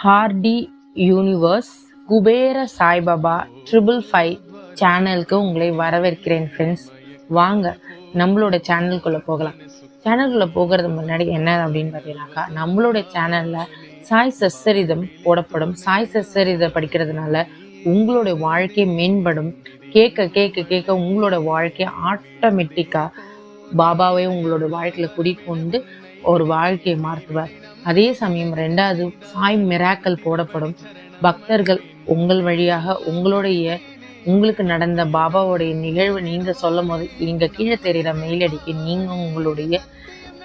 RD universe Kubera Saibaba triple five சேனலுக்கு உங்களை வரவேற்கிறேன் ஃப்ரெண்ட்ஸ் வாங்க நம்மளோட சேனலுக்குள்ளே போகலாம். சேனலுக்குள்ளே போகிறது முன்னாடி என்ன அப்படின்னு பார்த்தீங்கன்னாக்கா நம்மளோட சேனலில் சாய் சசரிதம் போடப்படும். சாய் சசரிதம் படிக்கிறதுனால உங்களுடைய வாழ்க்கை மேம்படும். கேட்க கேட்க கேட்க உங்களோட வாழ்க்கை ஆட்டோமேட்டிக்காக பாபாவை உங்களோட வாழ்க்கையில் குடிக்கொண்டு ஒரு வாழ்க்கையை மாற்றுவார். அதே சமயம் ரெண்டாவது சாய் மிராக்கல் போடப்படும். பக்தர்கள் உங்கள் வழியாக உங்களுடைய உங்களுக்கு நடந்த பாபாவுடைய நிகழ்வு நீங்கள் சொல்லும் போது நீங்கள் கீழே தெரிகிற மெயில் நீங்கள் உங்களுடைய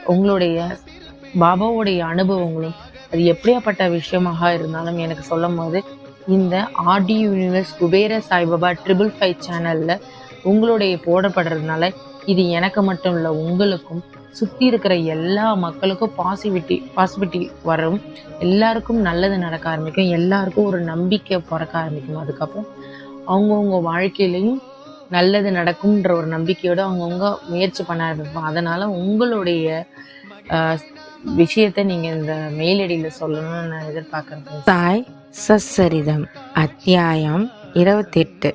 உங்களுடைய பாபாவுடைய அனுபவங்களும் அது எப்படியாப்பட்ட விஷயமாக இருந்தாலும் எனக்கு சொல்லும் போது இந்த RD universe Kubera Saibaba triple five சேனலில் உங்களுடைய போடப்படுறதுனால இது எனக்கு மட்டும் இல்லை உங்களுக்கும் சுற்றி இருக்கிற எல்லா மக்களுக்கும் பாசிபிலிட்டி பாசிபிலிட்டி வரும். எல்லாருக்கும் நல்லது நடக்க ஆரம்பிக்கும். எல்லாருக்கும் ஒரு நம்பிக்கை பிறக்க ஆரம்பிக்கும். அதுக்கப்புறம் அவங்கவுங்க வாழ்க்கையிலையும் நல்லது நடக்கும்ன்ற ஒரு நம்பிக்கையோடு அவங்கவுங்க முயற்சி பண்ண ஆரம்பிப்போம் அதனால் உங்களுடைய விஷயத்தை நீங்கள் இந்த மெயிலடியில் சொல்லணும்னு நான் எதிர்பார்க்குறேன் தாய் சசரிதம் அத்தியாயம் இருபத்தெட்டு.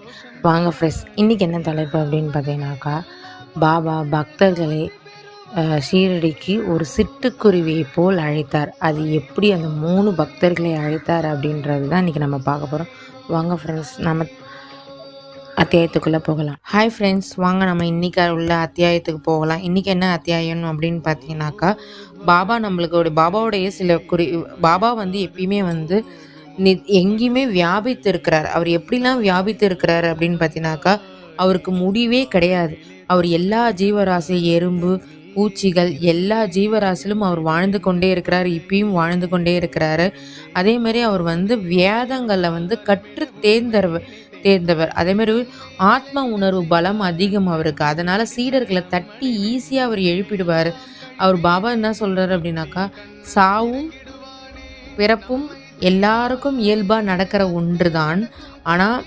வாங்க ஃப்ரெஷ் இன்றைக்கி என்ன தலைப்பு அப்படின்னு பார்த்தீங்கன்னாக்கா பாபா பக்தர்களை ஷீரடிக்கு ஒரு சிட்டுக்குருவியை போல் அழைத்தார். அது எப்படி அந்த மூணு பக்தர்களை அழைத்தார் அப்படின்றது தான் இன்றைக்கி நம்ம பார்க்க போகிறோம் வாங்க ஃப்ரெண்ட்ஸ் நம்ம அத்தியாயத்துக்குள்ளே போகலாம். ஹாய் ஃப்ரெண்ட்ஸ் வாங்க நம்ம இன்றைக்கி உள்ள அத்தியாயத்துக்கு போகலாம். இன்றைக்கி என்ன அத்தியாயம் அப்படின்னு பார்த்தீங்கன்னாக்கா பாபா நம்மளுக்கு பாபாவுடைய சில குறி பாபா வந்து எப்பயுமே வந்து நி- எங்கேயுமே வியாபித்து இருக்கிறார் அவர் எப்படிலாம் வியாபித்து இருக்கிறார் அப்படின்னு பார்த்தீங்கன்னாக்கா அவருக்கு முடிவே கிடையாது. அவர் எல்லா ஜீவராசி எறும்பு பூச்சிகள் எல்லா ஜீவராசிலும் அவர் வாழ்ந்து கொண்டே இருக்கிறார் இப்பயும் வாழ்ந்து கொண்டே இருக்கிறாரு. அதே மாதிரி அவர் வந்து வேதங்களை வந்து கற்று தேர்ந்தவர் தேர்ந்தவர். அதே மாதிரி ஆத்ம உணர்வு பலம் அதிகம் அவருக்கு. அதனால சீடர்களை தட்டி ஈஸியாக அவர் எழுப்பிடுவார். அவர் பாபா என்ன சொல்றாரு அப்படின்னாக்கா சாவும் பிறப்பும் எல்லாருக்கும் இயல்பாக நடக்கிற ஒன்று தான் ஆனால்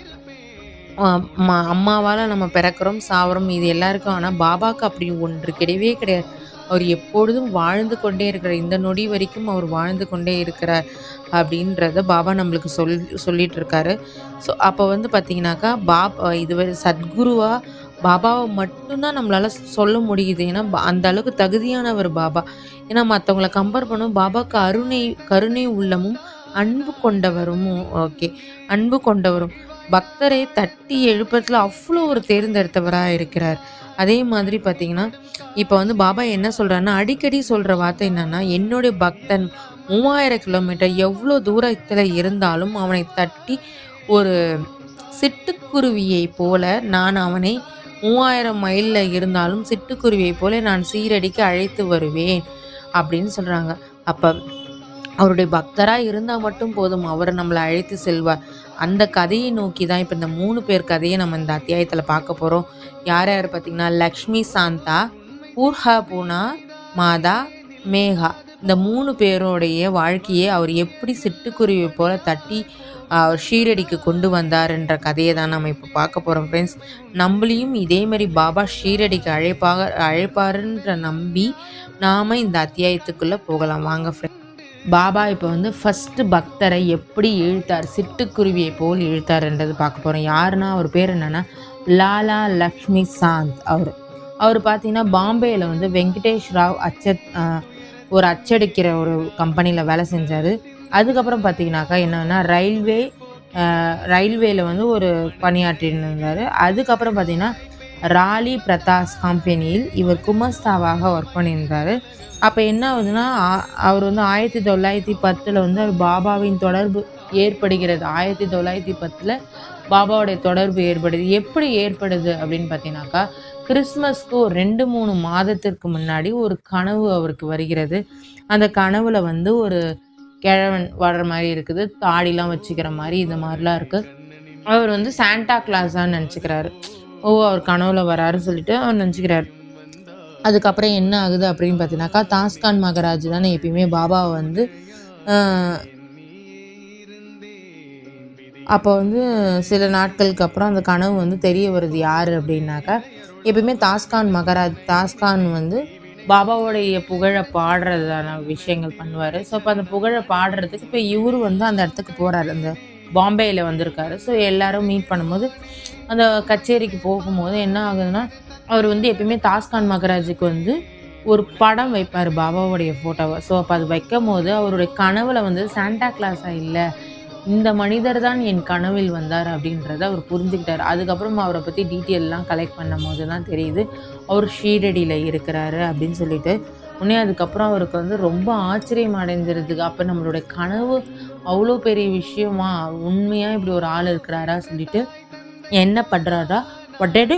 அம்மாவால் நம்ம பிறக்கிறோம் சாவறோம் இது எல்லாருக்கும். ஆனால் பாபாவுக்கு அப்படி ஒன்று கிடையவே கிடையாது. அவர் எப்பொழுதும் வாழ்ந்து கொண்டே இருக்கிறார். இந்த நொடி வரைக்கும் அவர் வாழ்ந்து கொண்டே இருக்கிறார் அப்படின்றத பாபா நம்மளுக்கு சொல் சொல்லிட்டு இருக்காரு. ஸோ அப்போ வந்து பார்த்தீங்கன்னாக்கா பாபா இதுவரை சத்குருவா பாபாவை மட்டும்தான் நம்மளால சொல்ல முடியுது. ஏன்னா அந்த அளவுக்கு தகுதியானவர் பாபா. ஏன்னா மற்றவங்கள கம்பேர் பண்ணும் பாபாவுக்கு அருணை கருணை உள்ளமும் அன்பு கொண்டவரும் ஓகே அன்பு கொண்டவரும். பக்தரை தட்டி எழுப்பத்தில் அவ்வளோ ஒரு தேர்ந்தெடுத்தவராக இருக்கிறார். அதே மாதிரி பார்த்தீங்கன்னா இப்போ வந்து பாபா என்ன சொல்கிறாருன்னா அடிக்கடி சொல்கிற வார்த்தை என்னன்னா என்னுடைய பக்தன் மூவாயிரம் கிலோமீட்டர் எவ்வளோ தூரத்தில் இருந்தாலும் அவனை தட்டி ஒரு சிட்டுக்குருவியை போல நான் அவனை மூவாயிரம் மைலில் இருந்தாலும் சிட்டுக்குருவியை போல நான் சீரடிக்கு அழைத்து வருவேன் அப்படின்னு சொல்கிறாங்க அப்போ அவருடைய பக்தராக இருந்தால் மட்டும் போதும். அவர் நம்மளை அழைத்து செல்வார். அந்த கதையை நோக்கி தான் இப்போ இந்த மூணு பேர் கதையை நம்ம இந்த அத்தியாயத்தில் பார்க்க போகிறோம் யார் யார் பார்த்தீங்கன்னா லக்ஷ்மி சாந்தா பூர்ஹா பூனா மாதா மேகா. இந்த மூணு பேருடைய வாழ்க்கையை அவர் எப்படி சிட்டுக்குருவி போல தட்டி அவர் ஷீரடிக்கு கொண்டு வந்தாருன்ற கதையை தான் நம்ம இப்போ பார்க்க போகிறோம் ஃப்ரெண்ட்ஸ் நம்மளையும் இதே மாதிரி பாபா ஷீரடிக்கு அழைப்பாக அழைப்பாருன்ற நம்பி நாம் இந்த அத்தியாயத்துக்குள்ளே போகலாம். வாங்க ஃப்ரெண்ட்ஸ் பாபா இப்போ வந்து ஃபஸ்ட்டு பக்தரை எப்படி இழுத்தார்? சிட்டுக்குருவியை போல் இழுத்தாருன்றது பார்க்க போகிறோம் யாருன்னா அவர் பேர் என்னென்னா லாலா லக்ஷ்மி சாந்த் அவர். அவர் பார்த்தீங்கன்னா பாம்பேயில் வந்து வெங்கடேஷ் ராவ் அச்ச ஒரு அச்சடிக்கிற ஒரு கம்பெனியில் வேலை செஞ்சார். அதுக்கப்புறம் பார்த்தீங்கன்னாக்கா என்னென்னா ரயில்வே ரயில்வேயில் வந்து ஒரு பணியாற்றின்னு இருந்தார் அதுக்கப்புறம் பார்த்தீங்கன்னா ராலி பிரதாஸ் கம்பெனியில் இவர் குமஸ்தாவாக ஒர்க் பண்ணியிருந்தார். அப்போ என்ன ஆகுதுன்னா அவர் வந்து ஆயிரத்தி தொள்ளாயிரத்தி பத்தில் வந்து அவர் பாபாவின் தொடர்பு ஏற்படுகிறது. ஆயிரத்தி தொள்ளாயிரத்தி பத்தில் பாபாவுடைய தொடர்பு ஏற்படுது. எப்படி ஏற்படுது அப்படின்னு பார்த்தீங்கன்னாக்கா கிறிஸ்மஸ்க்கு ஒரு ரெண்டு மூணு மாதத்திற்கு முன்னாடி ஒரு கனவு அவருக்கு வருகிறது. அந்த கனவுல வந்து ஒரு கிழவன் வர்ற மாதிரி இருக்குது. தாடிலாம் வச்சுக்கிற மாதிரி இது மாதிரிலாம் இருக்குது அவர் வந்து சாண்டா கிளாஸான்னு நினச்சிக்கிறாரு. ஓ அவர் கனவுல வராருன்னு சொல்லிட்டு அவர் நினச்சிக்கிறார். அதுக்கப்புறம் என்ன ஆகுது அப்படின்னு பார்த்தீங்கன்னாக்கா தாஸ்கான் மகராஜ் தானே எப்பயுமே பாபாவை வந்து அப்போ வந்து சில நாட்களுக்கு அப்புறம் அந்த கனவு வந்து தெரிய வருது யார் அப்படின்னாக்கா எப்பயுமே தாஸ்கான் மகராஜ் தாஸ்கான் வந்து பாபாவோடைய புகழை பாடுறதான விஷயங்கள் பண்ணுவார். ஸோ இப்போ அந்த புகழை பாடுறதுக்கு இப்போ இவரு வந்து அந்த இடத்துக்கு போகிறாரு அந்த பாம்பேயில் வந்திருக்காரு. ஸோ எல்லாரும் மீட் பண்ணும்போது அந்த கச்சேரிக்கு போகும்போது என்ன ஆகுதுன்னா அவர் வந்து எப்பயுமே தாஸ்கான் மகராஜுக்கு வந்து ஒரு படம் வைப்பார் பாபாவுடைய ஃபோட்டோவை ஸோ அப்போ அது வைக்கும் போது அவருடைய கனவுல வந்து சாண்டா கிளாஸாக இல்லை இந்த மனிதர் தான் என் கனவில் வந்தார் அப்படின்றத அவர் புரிஞ்சுக்கிட்டார். அதுக்கப்புறம் அவரை பற்றி டீட்டெயிலெலாம் கலெக்ட் பண்ணும் போது தான் தெரியுது அவர் ஷீரடியில் இருக்கிறாரு அப்படின்னு சொல்லிட்டு. உடனே அதுக்கப்புறம் அவருக்கு வந்து ரொம்ப ஆச்சரியம் அடைஞ்சிருதுக்கு அப்போ நம்மளுடைய கனவு அவ்வளோ பெரிய விஷயமா உண்மையாக இப்படி ஒரு ஆள் இருக்கிறாரா சொல்லிட்டு என்ன பண்ணுறாரா உடனே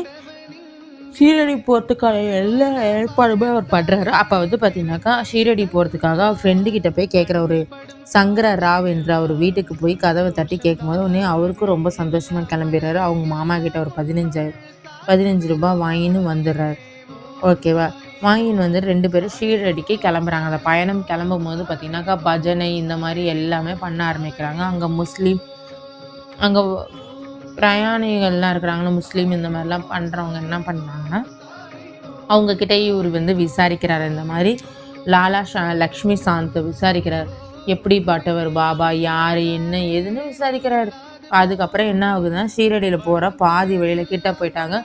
ஷீரடி போகிறதுக்கான எல்லா ஏற்பாடுமே அவர் பண்ணுறாரு அப்போ வந்து பார்த்தீங்கன்னாக்கா ஷீரடி போகிறதுக்காக அவர் ஃப்ரெண்டுக்கிட்ட போய் கேட்குற ஒரு சங்கர ராவ் என்ற அவர் வீட்டுக்கு போய் கதவை தட்டி கேட்கும்போது உடனே அவருக்கும் ரொம்ப சந்தோஷமாக கிளம்பிடுறாரு. அவங்க மாமா கிட்ட ஒரு பதினஞ்சாயிரம் பதினஞ்சு ரூபாய் வாங்கின்னு வந்துடுறாரு. ஓகேவா வாங்கின்னு வந்து ரெண்டு பேரும் ஷீரடிக்கு கிளம்புறாங்க. அந்த பயணம் கிளம்பும் போது பார்த்தீங்கன்னாக்கா பஜனை இந்த மாதிரி எல்லாமே பண்ண ஆரம்பிக்கிறாங்க. அங்கே முஸ்லீம் அங்கே பிரயாணிகள்லாம் இருக்கிறாங்களா முஸ்லீம் இந்த மாதிரிலாம் பண்ணுறவங்க என்ன பண்ணாங்கன்னா அவங்கக்கிட்ட இவர் வந்து விசாரிக்கிறார். இந்த மாதிரி லாலா ஷா லக்ஷ்மி சாந்த் விசாரிக்கிறார். எப்படி பட்டவர் பாபா யார் என்ன ஏதுன்னு விசாரிக்கிறார். அதுக்கப்புறம் என்ன ஆகுதுன்னா சீரடியில் போகிற பாதி வழியில் கிட்ட போயிட்டாங்க.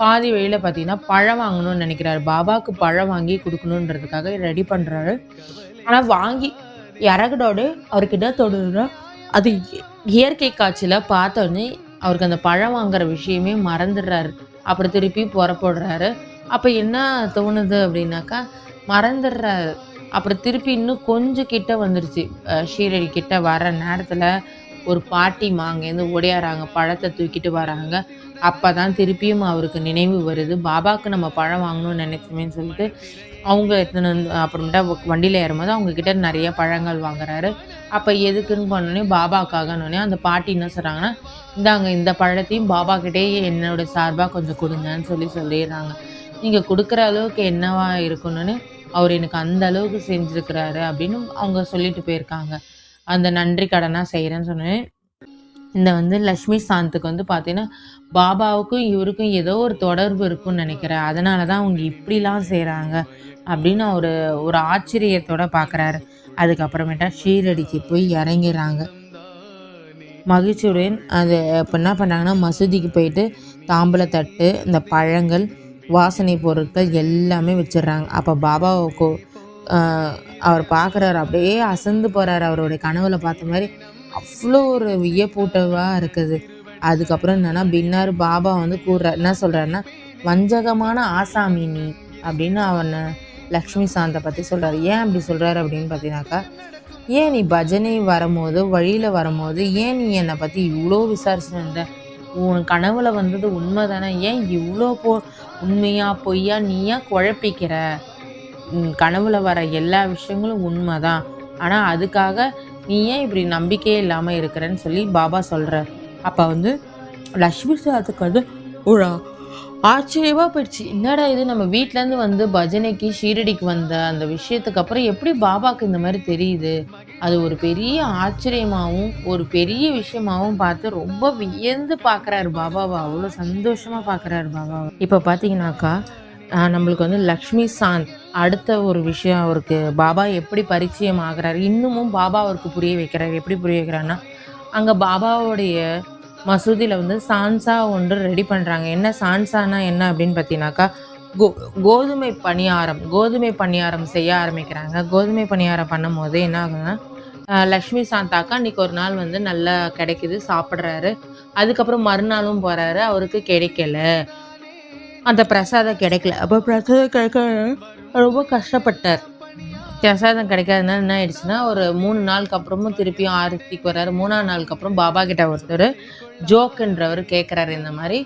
பாதி வழியில் பார்த்தீங்கன்னா பழம் வாங்கணும்னு நினைக்கிறாரு. பாபாவுக்கு பழம் வாங்கி கொடுக்கணுன்றதுக்காக ரெடி பண்ணுறாரு ஆனால் வாங்கி இறகுடோடு அவர்கிட்ட தொடுறா அது இயற்கை காட்சியில் பார்த்தோன்னே அவருக்கு அந்த பழம் வாங்குற விஷயமே மறந்துடுறாரு. அப்புறம் திருப்பி புறப்படுறாரு. அப்போ என்ன தோணுது அப்படின்னாக்கா மறந்துடுறாரு. அப்புறம் திருப்பி இன்னும் கொஞ்சம் கிட்ட வந்துருச்சு. ஷீரடி கிட்ட வர நேரத்தில் ஒரு பாட்டி அங்கேருந்து ஓடியாராங்க பழத்தை தூக்கிட்டு வராங்க. அப்போ தான் திருப்பியும் அவருக்கு நினைவு வருது. பாபாவுக்கு நம்ம பழம் வாங்கணும்னு நினைச்சோமேன்னு சொல்லிட்டு அவங்க எடுத்துன்னு வந்து அப்புறமேட்டா வண்டியில் ஏறும்போது அவங்கக்கிட்ட நிறைய பழங்கள் வாங்குறாரு. அப்போ எதுக்குன்னு பண்ணோடனே பாபாக்காகனோடனே அந்த பாட்டி என்ன சொல்கிறாங்கன்னா இந்தாங்க இந்த பழத்தையும் பாபா கிட்டே என்னோட சார்பாக கொஞ்சம் கொடுங்கன்னு சொல்லி சொல்லிடுறாங்க. நீங்கள் கொடுக்குற அளவுக்கு என்னவா இருக்கணும்னு அவர் எனக்கு அந்த அளவுக்கு செஞ்சுருக்கிறாரு அப்படின்னு அவங்க சொல்லிட்டு போயிருக்காங்க. அந்த நன்றி கடனாக செய்கிறேன்னு சொன்னேன் இந்த வந்து லக்ஷ்மி சாந்துக்கு வந்து பார்த்தீங்கன்னா பாபாவுக்கும் இவருக்கும் ஏதோ ஒரு தொடர்பு இருக்கும்னு நினைக்கிறேன். அதனால தான் அவங்க இப்படிலாம் செய்கிறாங்க அப்படின்னு ஒரு ஒரு ஆச்சரியத்தோட பார்க்குறாரு அதுக்கப்புறமேட்டா ஷீரடிக்கு போய் இறங்கிறாங்க மகிழ்ச்சியுடன் அது இப்போ என்ன பண்ணாங்கன்னா மசூதிக்கு போயிட்டு தாம்பூலத்தட்டு இந்த பழங்கள் வாசனை பொருட்கள் எல்லாமே வச்சிடுறாங்க. அப்போ பாபாவுக்கு அவர் பார்க்குறாரு அப்படியே அசந்து போகிறாரு அவருடைய கனவுல பார்த்த மாதிரி. அவ்வளோ ஒரு வியப்பூட்டவாக இருக்குது. அதுக்கப்புறம் என்னென்னா பின்னார் பாபா வந்து கூடுற என்ன சொல்கிறாருன்னா வஞ்சகமான ஆசாமி நீ அப்படின்னு அவனை லக்ஷ்மி சாந்தை பற்றி சொல்கிறார் ஏன் அப்படி சொல்கிறாரு அப்படின்னு பார்த்தீங்கன்னாக்கா ஏன் நீ பஜனை வரும்போது வழியில் வரும்போது ஏன் நீ என்னை பற்றி இவ்வளோ விசாரிச்சுட்டு இருந்த உன் கனவுல வந்தது உண்மை தானே ஏன் இவ்வளோ போ உண்மையா பொய்யா நீயா குழப்பிக்கிற? உன் கனவுல வர எல்லா விஷயங்களும் உண்மை தான் ஆனால் அதுக்காக நீ ஏன் இப்படி நம்பிக்கையே இல்லாமல் இருக்கிறன்னு சொல்லி பாபா சொல்கிறார் அப்போ வந்து லக்ஷ்மி சாத்துக்கு வந்து ஒரு ஆச்சரியமாக போயிடுச்சு. என்னடா இது? நம்ம வீட்டிலேருந்து வந்து பஜனைக்கு ஷீரடிக்கு வந்த அந்த விஷயத்துக்கு அப்புறம் எப்படி பாபாவுக்கு இந்த மாதிரி தெரியுது? அது ஒரு பெரிய ஆச்சரியமாகவும் ஒரு பெரிய விஷயமாகவும் பார்த்து ரொம்ப வியந்து பார்க்குறாரு பாபாவை. அவ்வளோ சந்தோஷமாக பார்க்குறாரு பாபாவை. இப்போ பார்த்தீங்கன்னாக்கா நம்மளுக்கு வந்து லக்ஷ்மி சாந்த் அடுத்த ஒரு விஷயம் அவருக்கு பாபா எப்படி பரிச்சயம் ஆகுறாரு இன்னமும் பாபா அவருக்கு புரிய வைக்கிறாரு எப்படி புரிய வைக்கிறாருன்னா அங்கே பாபாவுடைய மசூதியில் வந்து சான்சா ஒன்று ரெடி பண்ணுறாங்க என்ன சான்சானா என்ன அப்படின்னு பார்த்தீங்கன்னாக்கா கோ கோதுமை பணியாரம் கோதுமை பணியாரம் செய்ய ஆரம்பிக்கிறாங்க. கோதுமை பணியாரம் பண்ணும்போது என்ன ஆகுதுன்னா லக்ஷ்மி சாந்தாக்கா அன்றைக்கி ஒரு நாள் வந்து நல்லா கிடைக்குது சாப்பிட்றாரு. அதுக்கப்புறம் மறுநாளும் போகிறாரு அவருக்கு கிடைக்கல. அந்த பிரசாதம் கிடைக்கல. அப்போ பிரசாதம் கிடைக்க ரொம்ப கஷ்டப்பட்டார். பிரசாதம் கிடைக்காதனால என்ன ஆயிடுச்சுன்னா ஒரு மூணு நாளுக்கு அப்புறமும் திருப்பியும் ஆரத்திக்கு வர்றாரு. மூணாவது நாளுக்கு அப்புறம் பாபா கிட்ட ஒருத்தர் ஜோக்குன்றவர் கேட்குறாரு இந்த மாதிரி.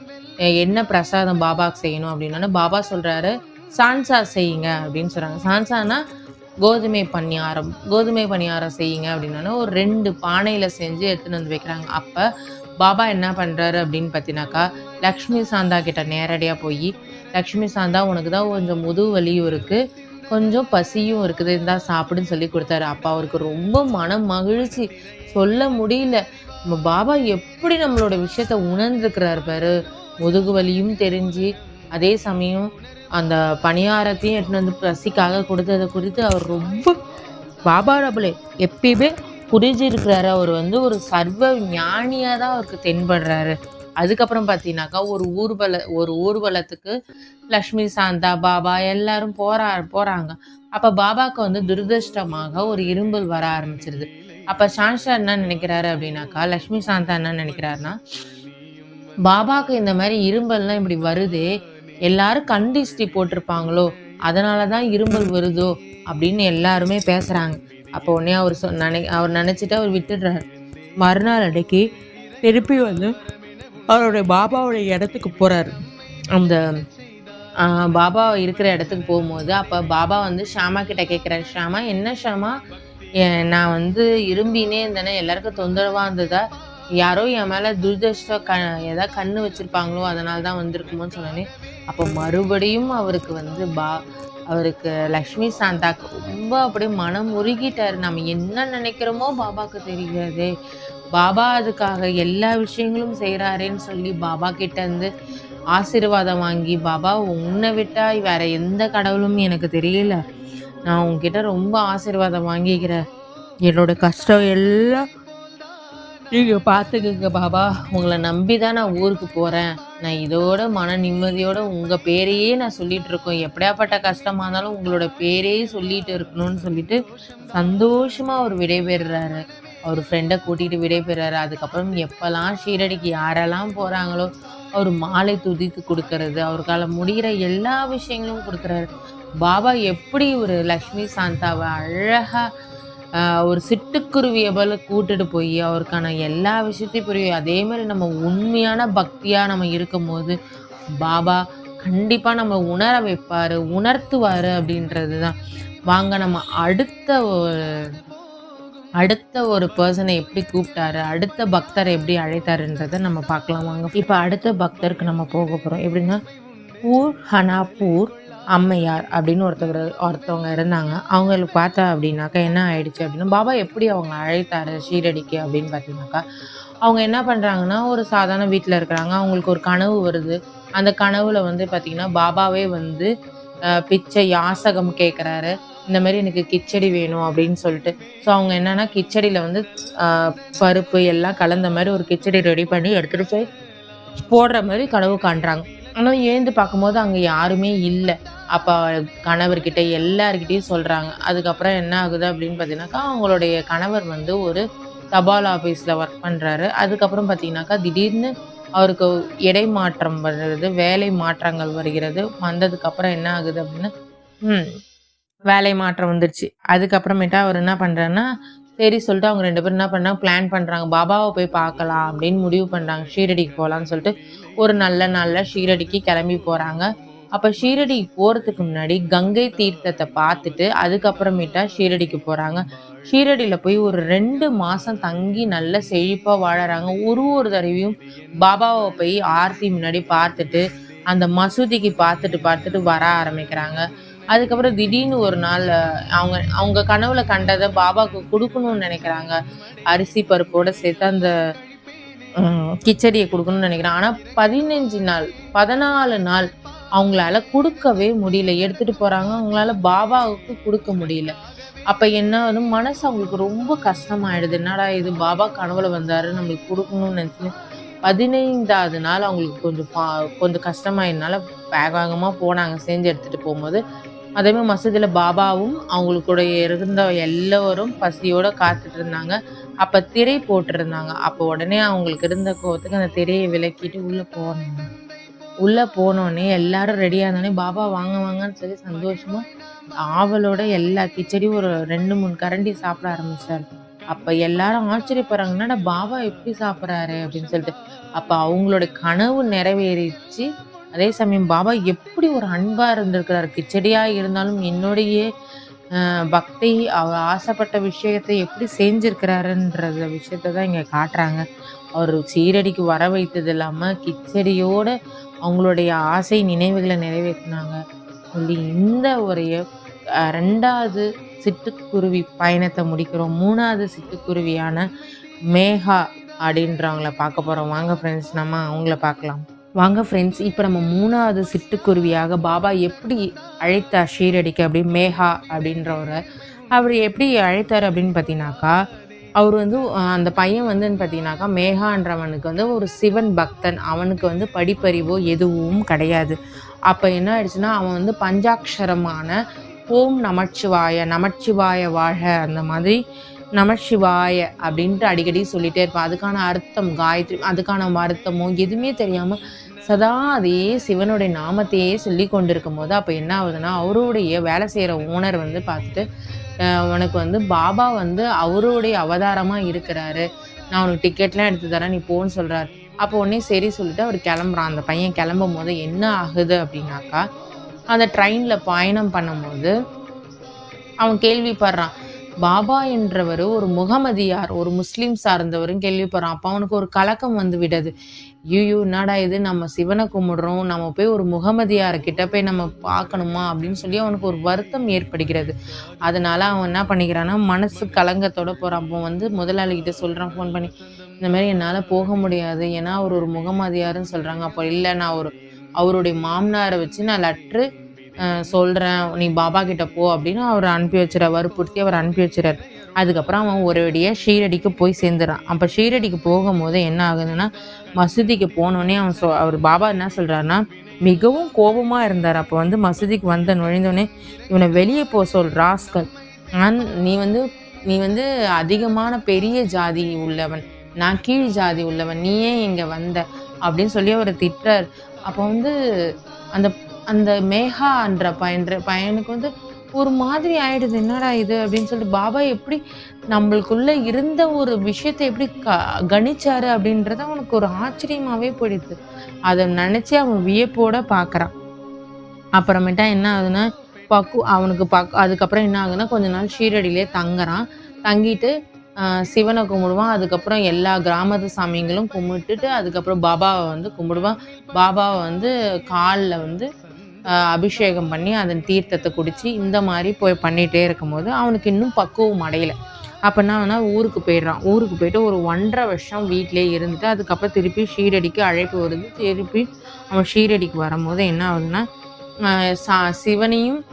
என்ன பிரசாதம் பாபாவுக்கு செய்யணும்? அப்படின்னா பாபா சொல்கிறாரு சான்சா செய்யுங்க அப்படின்னு சொல்கிறாங்க சான்சானா கோதுமை பணியாரம் கோதுமை பணியாரம் செய்யுங்க அப்படின்னா ஒரு ரெண்டு பானையில் செஞ்சு எடுத்துன்னு வந்து வைக்கிறாங்க. அப்போ பாபா என்ன பண்ணுறாரு அப்படின்னு பார்த்தீங்கன்னாக்கா லக்ஷ்மி சாந்தா கிட்ட நேரடியாக போய் லக்ஷ்மி சாந்தா உனக்கு தான் கொஞ்சம் முதுகு வலியும் இருக்குது கொஞ்சம் பசியும் இருக்குது. இருந்தால் சாப்பிடுன்னு சொல்லி கொடுத்தாரு அப்போ. அவருக்கு ரொம்ப மன மகிழ்ச்சி. சொல்ல முடியல. நம்ம பாபா எப்படி நம்மளோட விஷயத்த உணர்ந்துருக்கிறாரு பாரு. முதுகு வலியும் தெரிஞ்சு அதே சமயம் அந்த பணியாரத்தையும் எடுத்துன்னு வந்து பசிக்காக கொடுத்ததை குறித்து அவர் ரொம்ப பாபா டபுளே எப்பயுமே புரிஞ்சிருக்கிறாரு. அவர் வந்து ஒரு சர்வ ஞானியாக தான் அவருக்கு தென்படுறாரு. அதுக்கப்புறம் பார்த்தீங்கன்னாக்கா ஒரு ஊர்வல ஒரு ஊர்வலத்துக்கு லக்ஷ்மி சாந்தா பாபா எல்லாரும் போறா போறாங்க. அப்ப பாபாக்கு வந்து துரதிருஷ்டமாக ஒரு இரும்பல் வர ஆரம்பிச்சிருது. அப்ப சான்ஷா என்ன நினைக்கிறாரு அப்படின்னாக்கா லக்ஷ்மி சாந்தா என்ன நினைக்கிறாருன்னா பாபாக்கு இந்த மாதிரி இரும்பல்லாம் இப்படி வருதே எல்லாரும் கண் திஷ்டி போட்டிருப்பாங்களோ அதனாலதான் இரும்பல் வருதோ அப்படின்னு எல்லாருமே பேசுறாங்க. அப்போ உடனே அவர் சொ நினை அவர் நினைச்சிட்டு அவர் விட்டுடுறாரு. மறுநாள் அன்னைக்கு திருப்பி வந்து அவருடைய பாபாவுடைய இடத்துக்கு போகிறார் அந்த பாபா இருக்கிற இடத்துக்கு போகும்போது அப்போ பாபா வந்து ஷாமா கிட்ட கேட்குறாரு ஷாமா என்ன ஷாமா? நான் வந்து இரும்பினே இருந்தேனே எல்லாருக்கும் தொந்தரவாக இருந்ததா? யாரோ என் மேலே துர்தஷ்டம் க ஏதாவது கண்ணு வச்சுருப்பாங்களோ அதனால தான் வந்திருக்குமோன்னு சொன்னோன்னே அப்போ மறுபடியும் அவருக்கு வந்து பா அவருக்கு லக்ஷ்மி சாந்தாக்கு ரொம்ப அப்படியே மனம் உருகிட்டார். நம்ம என்ன நினைக்கிறோமோ பாபாவுக்கு தெரியாதே பாபா அதுக்காக எல்லா விஷயங்களும் செய்கிறாரேன்னு சொல்லி பாபா கிட்ட இருந்து ஆசீர்வாதம் வாங்கி பாபா உன்னை விட்டால் வேற எந்த கடவுளும் எனக்கு தெரியல. நான் உங்ககிட்ட ரொம்ப ஆசீர்வாதம் வாங்கிக்கிறேன். என்னோட கஷ்டம் எல்லாம் நீங்கள் பார்த்துக்குங்க பாபா. உங்களை நம்பி தான் நான் ஊருக்கு போகிறேன் நான் இதோட மன நிம்மதியோட உங்கள் பேரையே நான் சொல்லிட்டு இருக்கோம். எப்படியாப்பட்ட கஷ்டமாக இருந்தாலும் உங்களோட பேரையே சொல்லிட்டு இருக்கணும்னு சொல்லிட்டு சந்தோஷமாக அவர் விடைபெறுறாரு. அவர் ஃப்ரெண்டை கூட்டிகிட்டு விடைபெறாரு அதுக்கப்புறம் எப்போல்லாம் ஷீரடிக்கு யாரெல்லாம் போகிறாங்களோ அவர் மாலை துதித்து கொடுக்கறது அவருக்கால முடிகிற எல்லா விஷயங்களும் கொடுக்குறாரு. பாபா எப்படி ஒரு லக்ஷ்மி சாந்தாவை அழகாக ஒரு சிட்டுக்குருவியை போல கூட்டுட்டு போய் அவருக்கான எல்லா விஷயத்தையும் புரியும் அதே மாதிரி நம்ம உண்மையான பக்தியாக நம்ம இருக்கும்போது பாபா கண்டிப்பாக நம்ம உணர வைப்பார் உணர்த்துவார் அப்படின்றது தான் வாங்க நம்ம அடுத்த அடுத்த ஒரு பர்சனை எப்படி கூப்பிட்டாரு அடுத்த பக்தரை எப்படி அழைத்தாருன்றதை நம்ம பார்க்கலாம் வாங்க. இப்போ அடுத்த பக்தருக்கு நம்ம போக போகிறோம் எப்படின்னா பூர் ஹனாப்பூர் அம்மையார் அப்படின்னு ஒருத்தவர் ஒருத்தவங்க இருந்தாங்க. அவங்களுக்கு பார்த்தா அப்படின்னாக்கா என்ன ஆயிடுச்சு அப்படின்னா பாபா எப்படி அவங்க அழைத்தாரு ஷீரடிக்கு அப்படின்னு பார்த்தீங்கன்னாக்கா அவங்க என்ன பண்ணுறாங்கன்னா ஒரு சாதாரண வீட்டில் இருக்கிறாங்க. அவங்களுக்கு ஒரு கனவு வருது. அந்த கனவுல வந்து பார்த்தீங்கன்னா பாபாவே வந்து பிச்சை யாசகம் கேட்குறாரு இந்த மாதிரி எனக்கு கிச்சடி வேணும் அப்படின்னு சொல்லிட்டு. ஸோ அவங்க என்னன்னா கிச்சடியில் வந்து பருப்பு எல்லாம் கலந்த மாதிரி ஒரு கிச்சடி ரெடி பண்ணி எடுத்துகிட்டு போய் போடுற மாதிரி கனவு காண்றாங்க. ஆனால் ஏந்து பார்க்கும்போது அங்கே யாருமே இல்லை. அப்போ கணவர்கிட்ட எல்லாருக்கிட்டையும் சொல்கிறாங்க அதுக்கப்புறம் என்ன ஆகுது அப்படின்னு பார்த்தீங்கன்னாக்கா அவங்களுடைய கணவர் வந்து ஒரு தபால் ஆஃபீஸில் ஒர்க் பண்ணுறாரு அதுக்கப்புறம் பார்த்தீங்கன்னாக்கா திடீர்னு அவருக்கு இடை மாற்றம் வருகிறது வேலை மாற்றங்கள் வருகிறது. வந்ததுக்கப்புறம் என்ன ஆகுது அப்படின்னா வேலை மாற்றம் வந்துருச்சு. அதுக்கப்புறமேட்டா அவர் என்ன பண்ணுறாருன்னா சரி சொல்லிட்டு அவங்க ரெண்டு பேரும் என்ன பண்ணாங்க பிளான் பண்ணுறாங்க பாபாவை போய் பார்க்கலாம் அப்படின்னு முடிவு பண்ணுறாங்க ஷீரடிக்கு போகலான்னு சொல்லிட்டு ஒரு நல்ல நாளில் ஷீரடிக்கு கிளம்பி போகிறாங்க அப்போ ஷீரடிக்கு போகிறதுக்கு முன்னாடி கங்கை தீர்த்தத்தை பார்த்துட்டு அதுக்கப்புறமேட்டா ஷீரடிக்கு போகிறாங்க ஷீரடியில் போய் ஒரு ரெண்டு மாதம் தங்கி நல்ல செழிப்பாக வாழறாங்க. ஒரு ஒரு தடவையும் பாபாவை போய் ஆர்த்தி முன்னாடி பார்த்துட்டு அந்த மசூதிக்கு பார்த்துட்டு பார்த்துட்டு வர ஆரம்பிக்கிறாங்க. அதுக்கப்புறம் திடீர்னு ஒரு நாள் அவங்க அவங்க கனவுல கண்டதை பாபாவுக்கு கொடுக்கணும்னு நினைக்கிறாங்க. அரிசி பருப்போட சேர்த்து அந்த கிச்சடியை கொடுக்கணும்னு நினைக்கிறேன். ஆனா பதினஞ்சு நாள் பதினாலு நாள் அவங்களால கொடுக்கவே முடியல. எடுத்துட்டு போறாங்க. அவங்களால பாபாவுக்கு கொடுக்க முடியல. அப்ப என்ன வந்து மனசு அவங்களுக்கு ரொம்ப கஷ்டமாயிடுது. என்னடா இது? பாபா கனவுல வந்தாரு. நம்மளுக்கு கொடுக்கணும்னு நினைச்சு பதினைந்தாவது நாள் அவங்களுக்கு கொஞ்சம் பா- கொஞ்சம் கஷ்டமாயிருந்தால வேக வேகமா போனாங்க. செஞ்சு எடுத்துட்டு போகும்போது அதேமாதிரி மசூதியில் பாபாவும் அவங்களுக்குடைய இருந்த எல்லோரும் பசியோட காத்துட்டு இருந்தாங்க. அப்போ திரை போட்டிருந்தாங்க. அப்போ உடனே அவங்களுக்கு இருந்த கோவத்துக்கு அந்த திரையை விலக்கிட்டு உள்ளே போனாங்க. உள்ளே போனோடனே எல்லாரும் ரெடியாக இருந்தோடனே பாபா வாங்க வாங்கன்னு சொல்லி சந்தோஷமாக ஆவலோட எல்லா கிச்சடியும் ஒரு ரெண்டு மூணு கரண்டி சாப்பிட ஆரம்பிச்சார். அப்போ எல்லாரும் ஆச்சரியப்படுறாங்க என்னடா பாபா எப்படி சாப்பிட்றாரு? அப்படின்னு சொல்லிட்டு. அப்போ அவங்களோட கனவு நிறைவேறிச்சு. அதே சமயம் பாபா எப்படி ஒரு அன்பாக இருந்திருக்கிறார்? கிச்சடியாக இருந்தாலும் என்னுடைய பக்தி அவர் ஆசைப்பட்ட விஷயத்தை எப்படி செஞ்சிருக்கிறாருன்றத விஷயத்தை தான் இங்கே காட்டுறாங்க. அவர் சீரடிக்கு வர வைத்தது இல்லாமல் கிச்சடியோடு அவங்களுடைய ஆசை நினைவுகளை நிறைவேற்றினாங்க. சொல்லி இந்த ஒரு ரெண்டாவது சிட்டுக்குருவி பயணத்தை முடிக்கிறோம். மூணாவது சிட்டுக்குருவியான மேகா அப்படின்றவங்கள பார்க்க போகிறோம் வாங்க ஃப்ரெண்ட்ஸ் நம்ம அவங்கள பார்க்கலாம். வாங்க ஃப்ரெண்ட்ஸ் இப்போ நம்ம மூணாவது சிட்டுக்குருவியாக பாபா எப்படி அழைத்தார் ஷீரடிக்கு அப்படி மேகா அப்படின்றவரை அவர் எப்படி அழைத்தார் அப்படின்னு பார்த்தீங்கன்னாக்கா அவர் வந்து அந்த பையன் வந்துன்னு பார்த்தீங்கன்னாக்கா மேகான்றவனுக்கு வந்து ஒரு சிவன் பக்தன் அவனுக்கு வந்து படிப்பறிவோ எதுவும் கிடையாது. அப்போ என்ன ஆயிடுச்சுன்னா அவன் வந்து பஞ்சாட்சரமான ஓம் நமச்சிவாய நமச்சிவாய வாழ்க அந்த மாதிரி நமச்சிவாய அப்படின்ட்டு அடிக்கடி சொல்லிகிட்டே இருப்பான். அதுக்கான அர்த்தம் காயத்ரி அதுக்கான அர்த்தமோ எதுவுமே தெரியாமல் சதா அதே சிவனுடைய நாமத்தையே சொல்லி கொண்டிருக்கும் போது அப்போ என்ன ஆகுதுன்னா அவருடைய வேலை செய்கிற ஓனர் வந்து பார்த்துட்டு உனக்கு வந்து பாபா வந்து அவருடைய அவதாரமாக இருக்கிறாரு. நான் உனக்கு டிக்கெட்லாம் எடுத்து தரேன் நீ போன்னு சொல்கிறாரு அப்போ உடனே சரி சொல்லிட்டு அவர் கிளம்புறான். அந்த பையன் கிளம்பும் போது என்ன ஆகுது அப்படின்னாக்கா அந்த ட்ரெயினில் பயணம் பண்ணும்போது அவன் கேள்விப்படுறான். பாபா என்றவர் ஒரு முகமதியார் ஒரு முஸ்லீம் சார்ந்தவரும் கேள்விப்படுறான். அப்போ அவனுக்கு ஒரு கலக்கம் வந்து விடுது ஐயோ என்னடா இது? நம்ம சிவனை கும்பிடுறோம். நம்ம போய் ஒரு முகமதியார் கிட்ட போய் நம்ம பார்க்கணுமா? அப்படின்னு சொல்லி அவனுக்கு ஒரு வருத்தம் ஏற்படுகிறது. அதனால அவன் என்ன பண்ணிக்கிறான்னா மனசு கலங்கத்தோட போகிறான் அப்போ வந்து முதலாளிகிட்ட சொல்கிறான் ஃபோன் பண்ணி இந்த மாதிரி என்னால் போக முடியாது. ஏன்னா அவர் ஒரு முகமதியாருன்னு சொல்கிறாங்க அப்போ இல்லை நான் ஒரு அவருடைய மாமனாரை வச்சு நான் லெட்ரு சொல்கிறேன் நீ பாபா கிட்ட போ அப்படின்னு அவர் அனுப்பி வச்சிட வற்புறுத்தி அவர் அனுப்பி வச்சிடார் அதுக்கப்புறம் அவன் ஒரு வழியாக ஷீரடிக்கு போய் சேர்ந்துறான் அப்போ ஷீரடிக்கு போகும்போது என்ன ஆகுதுன்னா மசூதிக்கு போனோடனே அவன் சொ அவர் பாபா என்ன சொல்கிறாருன்னா மிகவும் கோபமாக இருந்தார். அப்போ வந்து மசூதிக்கு வந்த நுழைந்தோடனே இவனை வெளியே போ சொல் ராஸ்கல். நான் நீ வந்து நீ வந்து அதிகமான பெரிய ஜாதி உள்ளவன். நான் கீழ் ஜாதி உள்ளவன். நீ ஏன் இங்கே வந்த. அப்படின்னு சொல்லி அவர் திட்டுறார். அப்போ வந்து அந்த அந்த மேகான்ற பையன்ற பையனுக்கு வந்து ஒரு மாதிரி ஆயிடுது. என்னடா இது அப்படின்னு சொல்லிட்டு பாபா எப்படி நம்மளுக்குள்ள இருந்த ஒரு விஷயத்தை எப்படி க கணிச்சாரு அப்படின்றது அவனுக்கு ஒரு ஆச்சரியமாவே போயிடுது. அதை நினைச்சு அவன் வியப்போட பார்க்குறான் அப்புறமேட்டா என்ன ஆகுதுன்னா பக்கு அவனுக்கு பக் அதுக்கப்புறம் என்ன ஆகுதுன்னா கொஞ்ச நாள் ஷீரடியிலே தங்குறான். தங்கிட்டு சிவனை கும்பிடுவான். அதுக்கப்புறம் எல்லா கிராமத்து சாமிங்களும் கும்பிட்டுட்டு அதுக்கப்புறம் பாபாவை வந்து கும்பிடுவான். பாபாவை வந்து காலில் வந்து அபிஷேகம் பண்ணி அதன் தீர்த்தத்தை குடித்து இந்த மாதிரி போய் பண்ணிகிட்டே இருக்கும்போது அவனுக்கு இன்னும் பக்குவம் அடையலை. அப்போ என்ன ஆகுதுன்னா ஊருக்கு போயிடுறான். ஊருக்கு போயிட்டு ஒரு ஒன்றரை வருஷம் வீட்டிலே இருந்துட்டு அதுக்கப்புறம் திருப்பி ஷீரடிக்கு அழைப்பு வருது. திருப்பி அவன் ஷீரடிக்கு வரும்போது என்ன ஆகுதுன்னா சா- சிவனையும்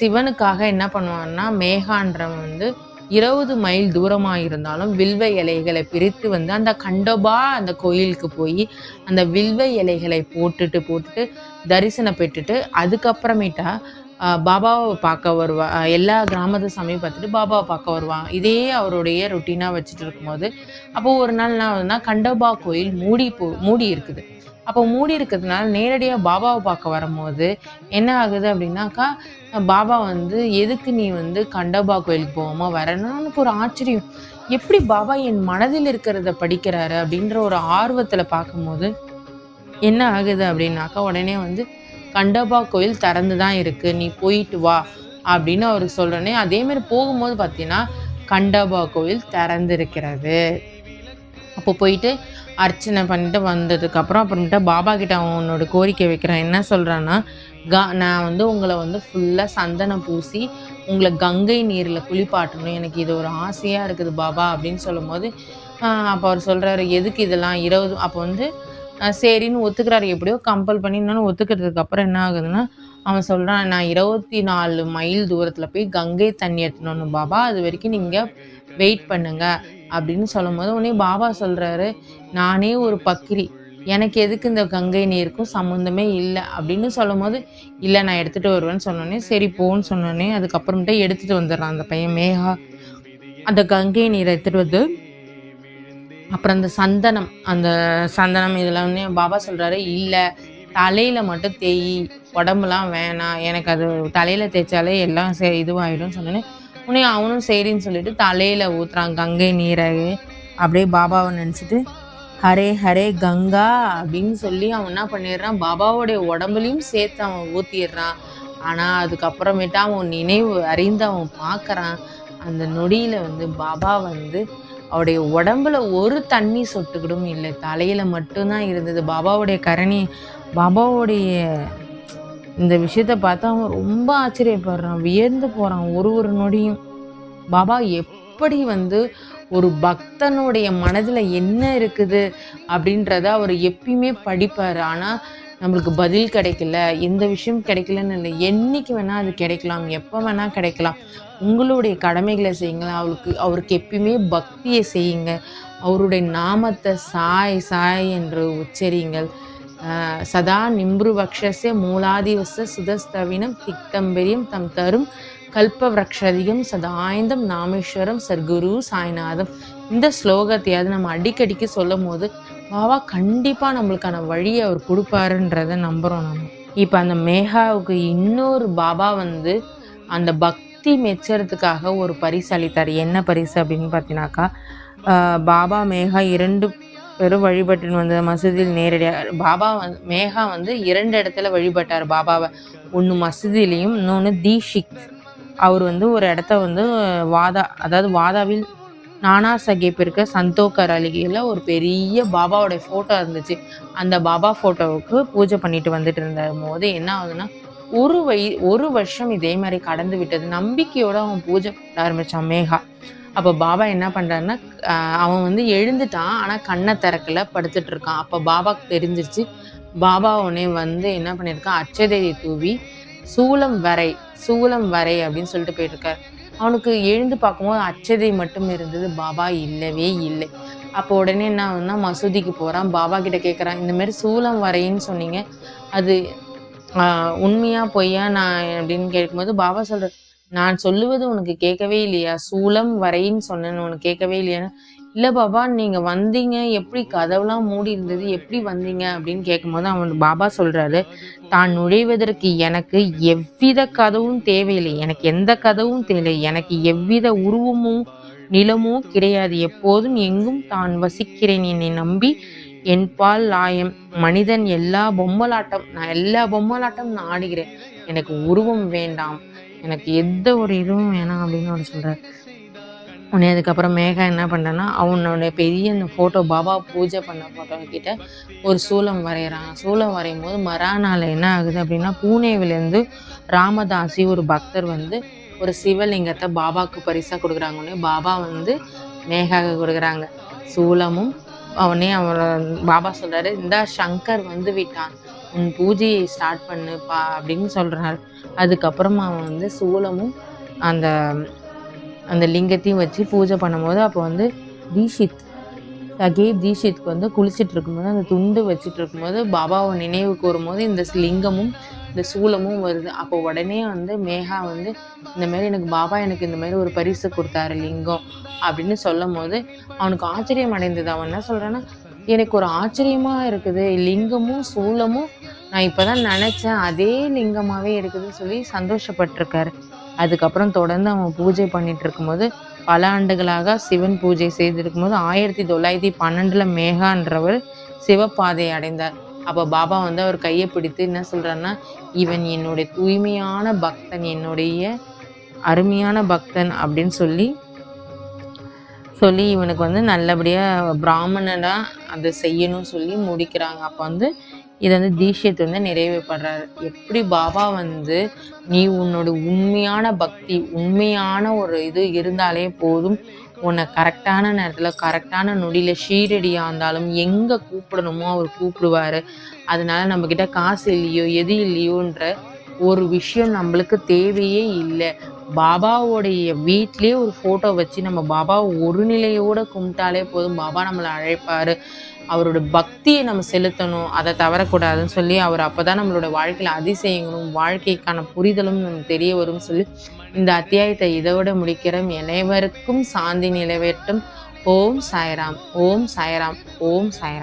சிவனுக்காக என்ன பண்ணுவான்னா மேகான்றவன் வந்து இருபது மைல் தூரமாக இருந்தாலும் வில்வ இலைகளை பிரித்து வந்து அந்த கண்டோபா அந்த கோயிலுக்கு போய் அந்த வில்வ இலைகளை போட்டுட்டு போட்டுட்டு தரிசனம் பெற்றுட்டு அதுக்கப்புறமேட்டா பாபாவை பார்க்க வருவா எல்லா கிராமத்து சாமியும் பார்த்துட்டு பாபாவை பார்க்க வருவான் இதே அவருடைய ரொட்டீனாக வச்சுட்டு இருக்கும்போது அப்போ ஒரு நாள் என்ன ஆகுதுன்னா கண்டபா கோயில் மூடி போ மூடி இருக்குது. அப்போ மூடி இருக்கிறதுனால நேரடியாக பாபாவை பார்க்க வரும்போது என்ன ஆகுது அப்படின்னாக்கா பாபா வந்து எதுக்கு நீ வந்து கண்டபா கோயிலுக்கு போகாம வரணும்னு எனக்கு ஒரு ஆச்சரியம். எப்படி பாபா என் மனதில் இருக்கிறத படிக்கிறாரு? அப்படின்ற ஒரு ஆர்வத்தில் பார்க்கும்போது என்ன ஆகுது அப்படின்னாக்கா உடனே வந்து கண்டோபா கோயில் திறந்து தான் இருக்குது நீ போயிட்டு வா அப்படின்னு அவருக்கு சொல்றனே அதேமாரி போகும்போது பார்த்தீங்கன்னா கண்டோபா கோயில் திறந்திருக்கிறது. அப்போ போயிட்டு அர்ச்சனை பண்ணிட்டு வந்ததுக்கப்புறம் அப்புறமேட்டா பாபா கிட்ட அவனோட கோரிக்கை வைக்கிறான். என்ன சொல்கிறான்னா க நான் வந்து உங்களை வந்து ஃபுல்லாக சந்தனம் பூசி உங்களை கங்கை நீரில் குளிப்பாட்டணும். எனக்கு இது ஒரு ஆசையாக இருக்குது பாபா. அப்படின்னு சொல்லும்போது அப்போ அவர் சொல்கிறாரு எதுக்கு இதெல்லாம்? இருபது அப்போ வந்து சரின்னு ஒத்துக்கிறாரு. எப்படியோ கம்பல் பண்ணி இன்னொன்று ஒத்துக்கிறதுக்கு அப்புறம் என்ன ஆகுதுன்னா அவன் சொல்கிறான் நான் இருபத்தி நாலு மைல் தூரத்தில் போய் கங்கை தண்ணி எடுத்துன்னு பாபா. அது வரைக்கும் நீங்கள் வெயிட் பண்ணுங்க. அப்படின்னு சொல்லும் போது உடனே பாபா சொல்கிறாரு நானே ஒரு பக்கிரி. எனக்கு எதுக்கு இந்த கங்கை நீருக்கும் சம்மந்தமே இல்லை. அப்படின்னு சொல்லும் போது இல்லை நான் எடுத்துகிட்டு வருவேன்னு சொன்னோடனே சரி போன்னு சொன்னோடனே அதுக்கப்புறமேட்டு எடுத்துகிட்டு வந்துடுறான் அந்த பையன் மேகா. அந்த கங்கை நீரை எடுத்துகிட்டு வந்து அப்புறம் அந்த சந்தனம் அந்த சந்தனம் இதெல்லாம் வந்து பாபா சொல்கிறாரு இல்லை தலையில் மட்டும் தேய் உடம்புலாம் வேணாம். எனக்கு அது தலையில் தேய்ச்சாலே எல்லாம் சே இதுவாகிடும் சொன்னோன்னே உடனே அவனும் சரின்னு சொல்லிட்டு தலையில் ஊற்றுறான் கங்கை நீரை அப்படியே பாபாவை நினச்சிட்டு ஹரே ஹரே கங்கா அப்படின்னு சொல்லி அவன் என்ன பண்ணிடுறான் பாபாவோடைய உடம்புலையும் சேர்த்து அவன் ஊற்றிடுறான் ஆனால் அதுக்கப்புறமேட்டா அவன் நினைவு அறிந்து அவன் பார்க்குறான். அந்த நொடியில் வந்து பாபா வந்து அவருடைய உடம்புல ஒரு தண்ணி சொட்டுக்கிடும் இல்லை. தலையில மட்டும்தான் இருந்தது. பாபாவுடைய கரணி பாபாவுடைய இந்த விஷயத்த பார்த்து அவன் ரொம்ப ஆச்சரியப்படுறான். வியந்து போறான் ஒரு ஒரு நொடியும். பாபா எப்படி வந்து ஒரு பக்தனுடைய மனதில் என்ன இருக்குது அப்படின்றத அவர் எப்பயுமே படிப்பார். ஆனால் நம்மளுக்கு பதில் கிடைக்கல எந்த விஷயம் கிடைக்கலன்னு இல்லை. என்னைக்கு வேணால் அது கிடைக்கலாம் எப்போ வேணால் கிடைக்கலாம். உங்களுடைய கடமைகளை செய்யுங்க. அவளுக்கு அவருக்கு எப்பயுமே பக்தியை செய்யுங்க. அவருடைய நாமத்தை சாய் சாய் என்று உச்சரியுங்கள். சதா நிம்ரு மூலாதிவச சுதஸ்தவினம் திக்தம்பரியம் தம் தரும் கல்பவ்ரக்ஷதிகம் சதாயந்தம் நாமேஸ்வரம் சர்க்குரு சாய்நாதம். இந்த ஸ்லோகத்தையாவது நம்ம அடிக்கடிக்கு சொல்லும் போது பாபா கண்டிப்பாக நம்மளுக்கான வழியை அவர் கொடுப்பாருன்றத நம்புகிறோம் நம்ம இப்போ அந்த மேகாவுக்கு இன்னொரு பாபா வந்து அந்த பக்தி மெச்சறதுக்காக ஒரு பரிசு அளித்தார். என்ன பரிசு அப்படின்னு பார்த்தீங்கன்னாக்கா பாபா மேகா இரண்டு பேரும் வழிபட்டு வந்த மசூதியில் நேரடியாக பாபா வந்து மேகா வந்து இரண்டு இடத்துல வழிபட்டார் பாபாவை. ஒன்று மசூதியிலையும் இன்னொன்று தீஷிக். அவர் வந்து ஒரு இடத்த வந்து வாதா அதாவது வாதாவில் நானா சகேப் இருக்க சந்தோக்கர் அழுகையில் ஒரு பெரிய பாபாவோடைய ஃபோட்டோ இருந்துச்சு. அந்த பாபா ஃபோட்டோவுக்கு பூஜை பண்ணிட்டு வந்துட்டு இருந்த போது என்ன ஆகுதுன்னா ஒரு வய ஒரு வருஷம் இதே மாதிரி கடந்து விட்டது. நம்பிக்கையோட அவன் பூஜை பண்ண ஆரம்பித்தான் மேகா. அப்போ பாபா என்ன பண்ணுறாருன்னா அவன் வந்து எழுந்துட்டான் ஆனால் கண்ணை திறக்கல படுத்துட்டு இருக்கான். அப்போ பாபாவுக்கு தெரிஞ்சிருச்சு பாபா உடனே வந்து என்ன பண்ணியிருக்கான் அச்சதையை தூவி சூலம் வரை சூலம் வரை அப்படின்னு சொல்லிட்டு போயிட்டுருக்காரு அவனுக்கு எழுந்து பார்க்கும்போது அச்சதை மட்டும் இருந்தது. பாபா இல்லவே இல்லை. அப்போ உடனே என்ன ஆகுதுன்னா மசூதிக்கு போகிறான் பாபா கிட்ட கேட்குறான் இந்த மாதிரி சூலம் வரைன்னு சொன்னீங்க. அது உண்மையா பொய்யா நான் அப்படின்னு கேட்கும்போது பாபா சொல்ற நான் சொல்லுவது உனக்கு கேட்கவே இல்லையா? சூலம் வரைன்னு சொன்னேன்னு உனக்கு கேட்கவே இல்லையான்னு? இல்லை பாபா நீங்கள் வந்தீங்க. எப்படி கதவுலாம் மூடி இருந்தது? எப்படி வந்தீங்க? அப்படின்னு கேட்கும்போது அவன் பாபா சொல்கிறாரு தான் நுழைவதற்கு எனக்கு எவ்வித கதவும் தேவையில்லை. எனக்கு எந்த கதவும் தேவையில்லை. எனக்கு எவ்வித உருவமும் நிலமோ கிடையாது. எப்போதும் எங்கும் தான் வசிக்கிறேன் என்னை நம்பி. என் பால் லாயம். மனிதன் எல்லா பொம்மலாட்டம் நான் எல்லா பொம்மலாட்டம் நான் ஆடுகிறேன். எனக்கு உருவம் வேண்டாம். எனக்கு எந்த ஒரு இதுவும் வேணாம். அப்படின்னு அவர் சொல்கிறார் உடனே அதுக்கப்புறம் மேகா என்ன பண்ணுறேன்னா அவனோட பெரிய அந்த ஃபோட்டோ பாபா பூஜை பண்ண ஃபோட்டோக்கிட்ட ஒரு சூலம் வரைகிறான் சூலம் வரையும் போது மறுநாள் என்ன ஆகுது அப்படின்னா பூனேவிலேருந்து ராமதாசி ஒரு பக்தர் வந்து ஒரு சிவலிங்கத்தை பாபாவுக்கு பரிசாக கொடுக்குறாங்க உடனே பாபா வந்து மேகாவுக்கு கொடுக்குறாங்க. சூலமும் அவனே அவனை பாபா சொல்கிறாரு இந்த சங்கர் வந்து விட்டான். உன் பூஜையை ஸ்டார்ட் பண்ணுப்பா அப்படின்னு சொல்கிறாரு அதுக்கப்புறமா அவன் வந்து சூலமும் அந்த அந்த லிங்கத்தையும் வச்சு பூஜை பண்ணும்போது அப்போ வந்து தீஷித் அகே தீஷித்க்கு வந்து குளிச்சுட்டு இருக்கும்போது அந்த துண்டு வச்சுட்டு இருக்கும்போது பாபாவை நினைவு கூறும்போது இந்த லிங்கமும் இந்த சூலமும் வருது. அப்போ உடனே வந்து மேகா வந்து இந்த மாதிரி எனக்கு பாபா எனக்கு இந்த மாதிரி ஒரு பரிசு கொடுத்தாரு லிங்கம் அப்படின்னு சொல்லும் போது அவனுக்கு ஆச்சரியம் அடைந்தது. அவன் என்ன சொல்கிறான்னா எனக்கு ஒரு ஆச்சரியமாக இருக்குது. லிங்கமும் சூலமும் நான் இப்பதான் நினச்சேன். அதே லிங்கமாகவே இருக்குதுன்னு சொல்லி சந்தோஷப்பட்டிருக்காரு. அதுக்கப்புறம் தொடர்ந்து அவன் பூஜை பண்ணிட்டு இருக்கும்போது பல ஆண்டுகளாக சிவன் பூஜை செய்திருக்கும் போது ஆயிரத்தி தொள்ளாயிரத்தி பன்னெண்டுல மேகான்றவர் சிவப்பாதையை அடைந்தார். அப்போ பாபா வந்து அவர் கையை பிடித்து என்ன சொல்கிறான்னா இவன் என்னுடைய தூய்மையான பக்தன் என்னுடைய அருமையான பக்தன் அப்படின்னு சொல்லி சொல்லி இவனுக்கு வந்து நல்லபடியாக பிராமணனாக அதை செய்யணும்னு சொல்லி முடிக்கிறாங்க. அப்போ வந்து இதை வந்து தீஷியத்தை வந்து நிறைவேப்படுறாரு எப்படி பாபா வந்து நீ உன்னோட உண்மையான பக்தி உண்மையான ஒரு இது இருந்தாலே போதும். உன்னை கரெக்டான நேரத்தில் கரெக்டான நொடியில் ஷீரடியாக இருந்தாலும் எங்கே கூப்பிடணுமோ அவர் கூப்பிடுவார். அதனால நம்மக்கிட்ட காசு இல்லையோ எது இல்லையோன்ற ஒரு விஷயம் நம்மளுக்கு தேவையே இல்லை. பாபாவோடைய வீட்டிலே ஒரு ஃபோட்டோ வச்சு நம்ம பாபா ஒரு நிலையோட கும்பிட்டாலே போதும். பாபா நம்மளை அழைப்பார். அவரோட பக்தியை நம்ம செலுத்தணும் அதை தவறக்கூடாதுன்னு சொல்லி அவர் அப்போதான் நம்மளோட வாழ்க்கையில் அதிசயங்களும் வாழ்க்கைக்கான புரிதலும் நமக்கு தெரிய வரும்னு சொல்லி இந்த அத்தியாயத்தை இதோட முடிக்கிறோம். அனைவருக்கும் சாந்தி நிலவேட்டும். ஓம் சாய்ராம் ஓம் சாய்ராம் ஓம் சாய்ராம்.